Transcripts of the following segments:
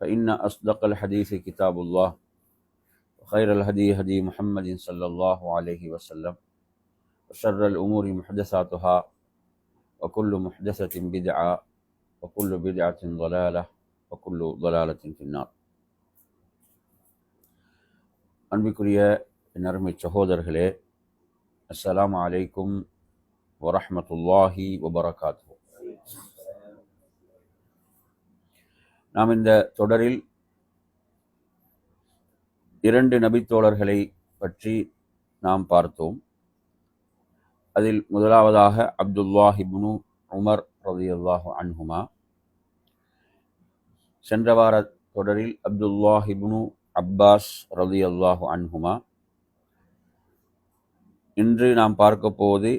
فإن أصدق الحديث كتاب الله وخير الهدي هدي محمد صلى الله عليه وسلم وشر الأمور محدثاتها وكل محدثة بدعة وكل بدعة ضلالة وكل ضلالة في النار அன்பிற்குரிய நறுமை சகோதரர்களே அஸ்ஸலாமு அலைக்கும் வரஹ்மத்துல்லாஹி வபரகாத்து நாம் இந்த தொடரில் இரண்டு நபித்தோழர்களை பற்றி நாம் பார்த்தோம். அதில் முதலாவதாக அப்துல்லாஹிப்னு உமர் ரதியல்லாஹு அன்ஹுமா. சென்ற வார தொடரில் அப்துல்லாஹிப்னு அப்பாஸ் ரதியல்லாஹு அன்ஹுமா. இன்று நாம் பார்க்க போவது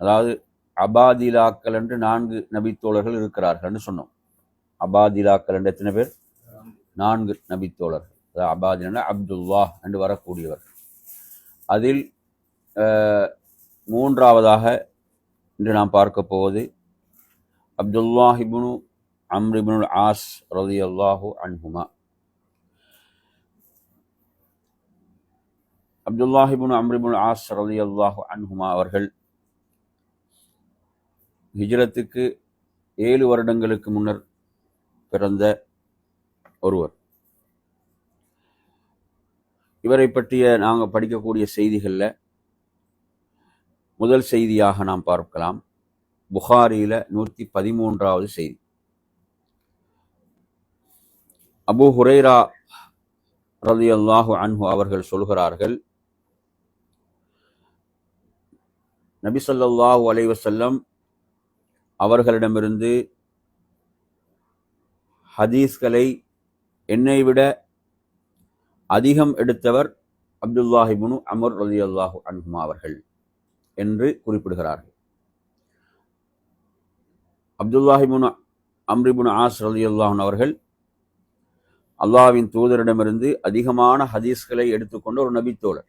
அதாவது அபாதிலாக்கள் என்று நான்கு நபித்தோழர்கள் இருக்கிறார்கள் என்று சொன்னோம். அபாதிலாக்கள் என்று எத்தனை பேர்? நான்கு நபித்தோழர்கள் அதாவது அபாதிலா அப்துல்லா என்று வரக்கூடியவர். அதில் மூன்றாவதாக இன்று நாம் பார்க்க போவது அப்துல்லாஹிபுனு அம்ரிபுனுல் ஆஸ் ரதி அல்லாஹு அன்ஹுமா. அப்துல்லாஹிபுன் அம்ரிபுன் ஆஸ் ரலி அல்லாஹு அன்ஹுமா அவர்கள் ஹிஜ்ரத்துக்கு ஏழு வருடங்களுக்கு முன்னர் பிறந்த ஒருவர். இவரை பற்றிய நாங்கள் படிக்கக்கூடிய செய்திகளில் முதல் செய்தியாக நாம் பார்க்கலாம். புகாரியில் நூற்றி பதிமூன்றாவது செய்தி. அபு ஹுரைரா ரதி அல்லாஹு அன்ஹு அவர்கள் சொல்கிறார்கள் நபி சொல்லாஹு அலைவசல்லம் அவர்களிடமிருந்து ஹதீஸ்களை என்னை விட அதிகம் எடுத்தவர் அப்துல்லாஹிபுனு அமர் ரதி அல்லாஹு அன்ஹுமா அவர்கள் என்று குறிப்பிடுகிறார்கள். அப்துல்லாஹிபுனு அம்ரிபுன் ஆஸ் ரலி அல்லாஹன் அவர்கள் அல்லாவின் தூதரிடமிருந்து அதிகமான ஹதீஸ்களை எடுத்துக்கொண்ட ஒரு நபித்தோழர்.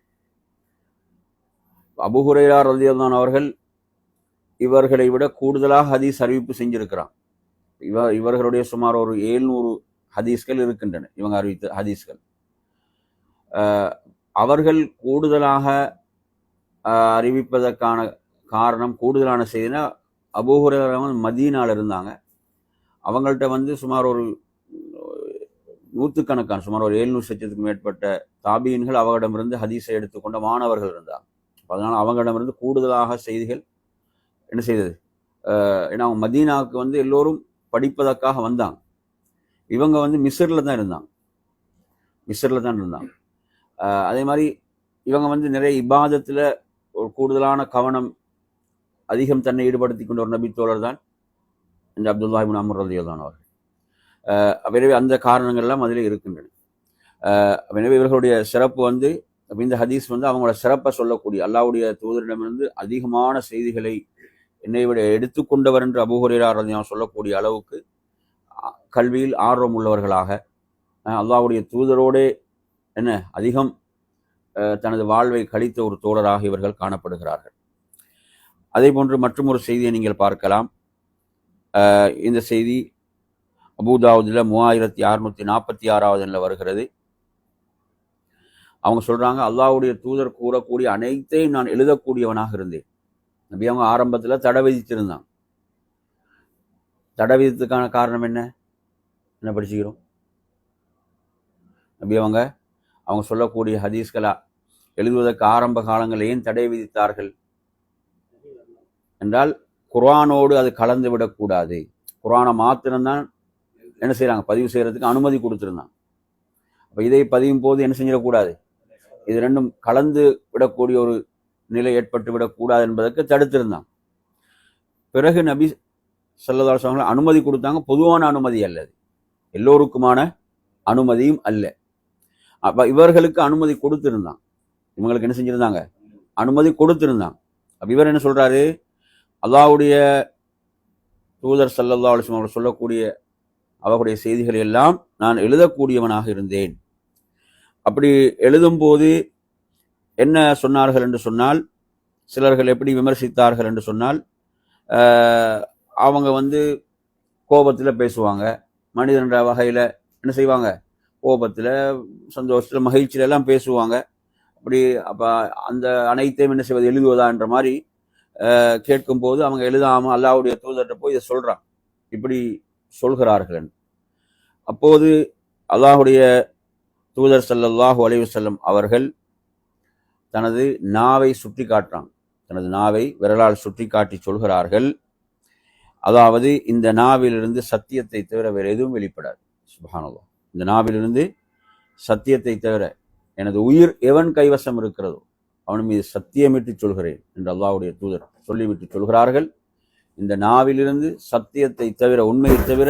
அபுஹுரையா ரலியல்லான் அவர்கள் இவர்களை விட கூடுதலாக ஹதீஸ் அறிவிப்பு செஞ்சிருக்கிறான். இவ இவர்களுடைய சுமார் ஒரு ஏழ்நூறு ஹதீஸ்கள் இருக்கின்றன இவங்க அறிவித்த ஹதீஸ்கள். அவர்கள் கூடுதலாக அறிவிப்பதற்கான காரணம் கூடுதலான செய்தினா அபூஹுரையா மதீனால் இருந்தாங்க. அவங்கள்ட்ட வந்து சுமார் ஒரு நூற்றுக்கணக்கான சுமார் ஒரு ஏழ்நூறு லட்சத்துக்கு மேற்பட்ட தாபீன்கள் அவர்களிடமிருந்து ஹதீஸை எடுத்துக்கொண்ட மாணவர்கள் இருந்தாங்க. அதனால் அவங்களிடமிருந்து கூடுதலாக செய்திகள் என்ன செய்தது? ஏன்னா அவங்க மதீனாவுக்கு வந்து எல்லோரும் படிப்பதற்காக வந்தாங்க இவங்க வந்து மிஸ்ரில் தான் இருந்தாங்க. மிஸ்ரில் தான் இருந்தாங்க. அதே மாதிரி இவங்க வந்து நிறைய இபாதத்தில் ஒரு கூடுதலான கவனம் அதிகம் தன்னை ஈடுபடுத்தி கொண்ட ஒரு நபித்தோழர் தான் இந்த அப்துல்லாஹிபின் அமர் ரதியுல்லான் அவர்கள். எனவே அந்த காரணங்கள்லாம் அதில் இருக்கின்றன. எனவே இவர்களுடைய சிறப்பு வந்து இந்த ஹதீஸ் வந்து அவங்களோட சிறப்பை சொல்லக்கூடிய அல்லாவுடைய தூதரிடமிருந்து அதிகமான செய்திகளை என்னை விட எடுத்துக்கொண்டவர் என்று அபுஹுரேரா சொல்லக்கூடிய அளவுக்கு கல்வியில் ஆர்வம் உள்ளவர்களாக அல்லாவுடைய தூதரோடே என்ன அதிகம் தனது வாழ்வை கழித்த ஒரு தோழராக இவர்கள் காணப்படுகிறார்கள். அதே போன்று மற்றும் ஒரு செய்தியை நீங்கள் பார்க்கலாம். இந்த செய்தி அபுதாவுதில் மூவாயிரத்தி அறுநூத்தி நாற்பத்தி ஆறாவதுல வருகிறது. அவங்க சொல்றாங்க அல்லாவுடைய தூதர் கூறக்கூடிய அனைத்தையும் நான் எழுதக்கூடியவனாக இருந்தேன். நபி அவங்க ஆரம்பத்தில் தடை விதிச்சிருந்தான். தடை விதித்துக்கான காரணம் என்ன? என்ன படிச்சுக்கிறோம்? நபி அவங்க அவங்க சொல்லக்கூடிய ஹதீஸ்களா? எழுதுவதற்கு ஆரம்ப காலங்களில் ஏன் தடை விதித்தார்கள்? என்றால் குரானோடு அது கலந்து விடக்கூடாது குரானை மாத்திரம்தான் என்ன செய்கிறாங்க பதிவு செய்யறதுக்கு அனுமதி கொடுத்துருந்தான். அப்போ இதை பதியும் போது என்ன செஞ்சிடக்கூடாது இது ரெண்டும் கலந்து விடக்கூடிய ஒரு நிலை ஏற்பட்டு விடக்கூடாது என்பதற்கு தடுத்திருந்தான். பிறகு நபி ஸல்லல்லாஹு அலைஹி அனுமதி கொடுத்தாங்க. பொதுவான அனுமதி அல்லது எல்லோருக்குமான அனுமதியும் அல்ல. அப்ப இவர்களுக்கு அனுமதி கொடுத்திருந்தான். இவங்களுக்கு என்ன செஞ்சுருந்தாங்க? அனுமதி கொடுத்திருந்தாங்க அப்போ இவர் என்ன சொல்றாரு? அல்லாவுடைய தூதர் ஸல்லல்லாஹு அலைஹி வஸல்லம் சொல்லக்கூடிய அவர்களுடைய செய்திகளை எல்லாம் நான் எழுதக்கூடியவனாக இருந்தேன். அப்படி எழுதும்போது என்ன சொன்னார்கள் என்று சொன்னால் சிலர்கள் எப்படி விமர்சித்தார்கள் என்று சொன்னால் அவங்க வந்து கோபத்தில் பேசுவாங்க. மனிதன்ற வகையில் என்ன செய்வாங்க? கோபத்தில் சந்தோஷத்தில் மகிழ்ச்சியில எல்லாம் பேசுவாங்க. அப்படி அப்போ அந்த அனைத்தையும் என்ன செய்வது? எழுதுவதான்ற மாதிரி கேட்கும்போது அவங்க எழுதாமல் அல்லாவுடைய தூதர்கிட்ட போய் இதை சொல்கிறான் இப்படி சொல்கிறார்கள் அப்போது அல்லாஹ்வுடைய தூதர் ஸல்லல்லாஹு அலைஹி வஸல்லம் அவர்கள் தனது நாவை சுற்றி காட்டுறான். தனது நாவை விரலால் சுற்றி காட்டி சொல்கிறார்கள். அதாவது இந்த நாவிலிருந்து சத்தியத்தை தவிர வேறு எதுவும் வெளிப்படாது. சுபானதோ இந்த நாவிலிருந்து சத்தியத்தை தவிர எனது உயிர் எவன் கைவசம் இருக்கிறதோ அவன் மீது சத்தியமிட்டு சொல்கிறேன் என்று அல்லாவுடைய தூதர் சொல்லிவிட்டு சொல்கிறார்கள். இந்த நாவிலிருந்து சத்தியத்தை தவிர உண்மையை தவிர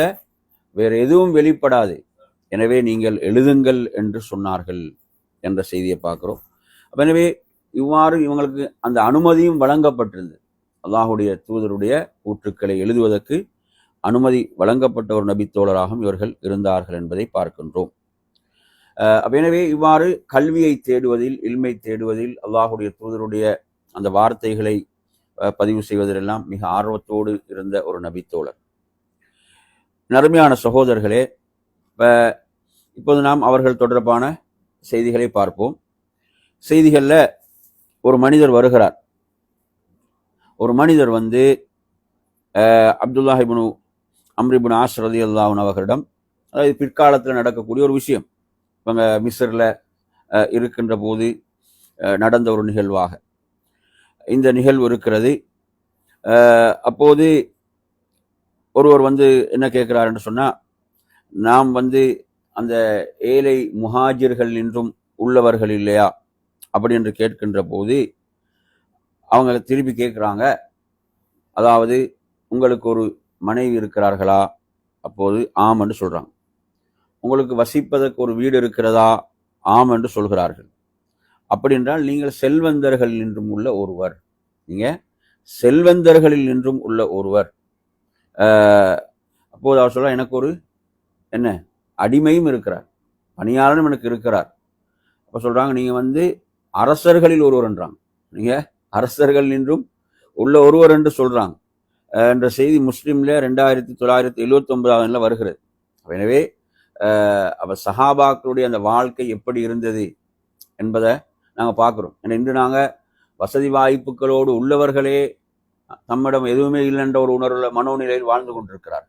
வேறு எதுவும் வெளிப்படாது. எனவே நீங்கள் எழுதுங்கள் என்று சொன்னார்கள் என்ற செய்தியை பார்க்குறோம். எனவே இவ்வாறு இவங்களுக்கு அந்த அனுமதியும் வழங்கப்பட்டிருந்தது. அல்லாஹுடைய தூதருடைய கூற்றுக்களை எழுதுவதற்கு அனுமதி வழங்கப்பட்ட ஒரு நபித்தோழராகவும் இவர்கள் இருந்தார்கள் என்பதை பார்க்கின்றோம். எனவே இவ்வாறு கல்வியை தேடுவதில் இல்மை தேடுவதில் அல்லாஹுடைய தூதருடைய அந்த வார்த்தைகளை பதிவு செய்வதிலெல்லாம் மிக ஆர்வத்தோடு இருந்த ஒரு நபித்தோழர் நறுமையான சகோதரர்களே இப்போ இப்போது நாம் அவர்கள் தொடர்பான செய்திகளை பார்ப்போம். செய்திகளில் ஒரு மனிதர் வருகிறார். ஒரு மனிதர் வந்து அப்துல்லாஹிபுனு அம்ரிபுன் ஆஸ் ரதி அல்லாஹன் அவர்களிடம் அதாவது பிற்காலத்தில் நடக்கக்கூடிய ஒரு விஷயம். இவங்க மிஸ்ரில் இருக்கின்ற போது நடந்த ஒரு நிகழ்வாக. இந்த நிகழ்வு இருக்கிறது. அப்போது ஒருவர் வந்து என்ன கேட்குறாருன்னு சொன்னால் நாம் வந்து அந்த ஏழை முஹாஜிர்கள் என்றும் உள்ளவர்கள் இல்லையா? அப்படி என்று கேட்கின்ற போது அவங்க திருப்பி கேட்குறாங்க. அதாவது உங்களுக்கு ஒரு மனைவி இருக்கிறார்களா? அப்போது ஆம் என்று சொல்கிறாங்க உங்களுக்கு வசிப்பதற்கு ஒரு வீடு இருக்கிறதா? ஆம் என்று சொல்கிறார்கள். அப்படி என்றால் நீங்கள் செல்வந்தர்கள் என்றும் உள்ள ஒருவர். நீங்கள் செல்வந்தர்களில் நின்றும் உள்ள ஒருவர். அப்போது அவர் சொல்ல எனக்கு ஒரு என்ன அடிமையும் இருக்கிறார். பணியாளரும் எனக்கு இருக்கிறார். அப்போ சொல்கிறாங்க நீங்கள் வந்து அரசர்களில் ஒருவர்ன்றாங்க நீங்க அரசர்கள் நின்றும் உள்ள ஒருவர் என்று சொல்றாங்க. என்ற செய்தி முஸ்லீம்ல ரெண்டாயிரத்தி தொள்ளாயிரத்தி எழுவத்தி ஒன்பதாவதுல வருகிறது. எனவே அஹ் அவ சஹாபாக்களுடைய அந்த வாழ்க்கை எப்படி இருந்தது என்பதை நாங்கள் பார்க்குறோம். ஏன்னா இன்று நாங்கள் வசதி வாய்ப்புகளோடு உள்ளவர்களே தம்மிடம் எதுவுமே இல்லைன்ற ஒரு உணர்வுல மனோநிலையில் வாழ்ந்து கொண்டிருக்கிறார்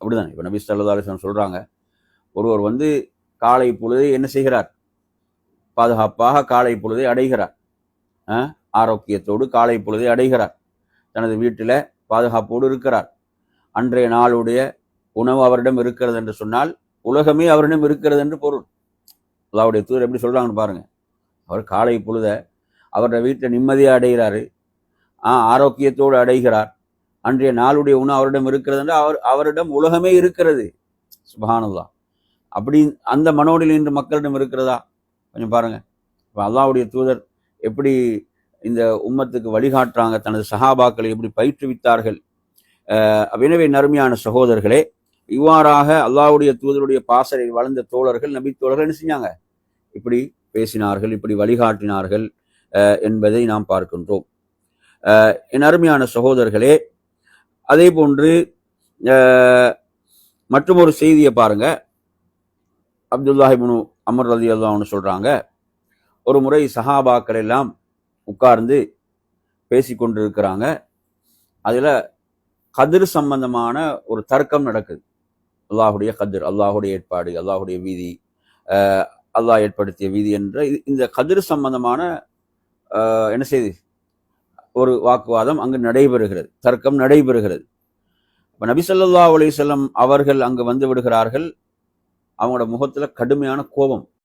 அப்படிதானே? இப்போ நபி சல்லா அலிஸ்லாம் சொல்கிறாங்க ஒருவர் வந்து காலை பொழுது என்ன செய்கிறார்? பாதுகாப்பாக காலை பொழுதை அடைகிறார். ஆரோக்கியத்தோடு காலை பொழுதை அடைகிறார். தனது வீட்டில் பாதுகாப்போடு இருக்கிறார். அன்றைய நாளுடைய உணவு அவரிடம் இருக்கிறது என்று சொன்னால் உலகமே அவரிடம் இருக்கிறது என்று பொருள். அல்லாவுடைய தூர் எப்படி சொல்கிறாங்கன்னு பாருங்கள் அவர் காலை பொழுத அவருடைய வீட்டில் நிம்மதியாக அடைகிறாரு. ஆ ஆரோக்கியத்தோடு அடைகிறார். அன்றைய நாளுடைய உணவு அவரிடம் இருக்கிறது என்று அவர் அவரிடம் உலகமே இருக்கிறது. சுபஹானல்லாஹ். அப்படி அந்த மனோடில் இன்று மக்களிடம் இருக்கிறதா? கொஞ்சம் பாருங்க. இப்போ அல்லாவுடைய தூதர் எப்படி இந்த உம்மத்துக்கு வழிகாட்டுறாங்க தனது சஹாபாக்களை எப்படி பயிற்றுவித்தார்கள். அஹ் எனவே நறுமையான சகோதரர்களே இவ்வாறாக அல்லாவுடைய தூதருடைய பாசரை வளர்ந்த தோழர்கள் நபி தோழர்கள் என்ன செஞ்சாங்க? இப்படி பேசினார்கள் இப்படி வழிகாட்டினார்கள் என்பதை நாம் பார்க்கின்றோம். என் அருமையான சகோதரர்களே அதே போன்று மற்றும் ஒரு செய்தியை பாருங்க. அப்துல்லாஹிபுனு அமர் அலி அல்லாஹ்னு சொல்கிறாங்க ஒரு முறை சஹாபாக்கள் எல்லாம் உட்கார்ந்து பேசிக்கொண்டிருக்கிறாங்க அதில் கதிர் சம்பந்தமான ஒரு தர்க்கம் நடக்குது. அல்லாஹுடைய கதிர் அல்லாஹுடைய ஏற்பாடு அல்லாஹுடைய வீதி அல்லாஹ் ஏற்படுத்திய வீதி என்ற இது- இந்த கதிர் சம்பந்தமான என்ன செய்து ஒரு வாக்குவாதம் அங்கு நடைபெறுகிறது தர்க்கம் நடைபெறுகிறது. இப்போ நபிசல்லா அலிசல்லம் அவர்கள் அங்கு வந்து விடுகிறார்கள். அவங்களோட முகத்துல கடுமையான கோபம்.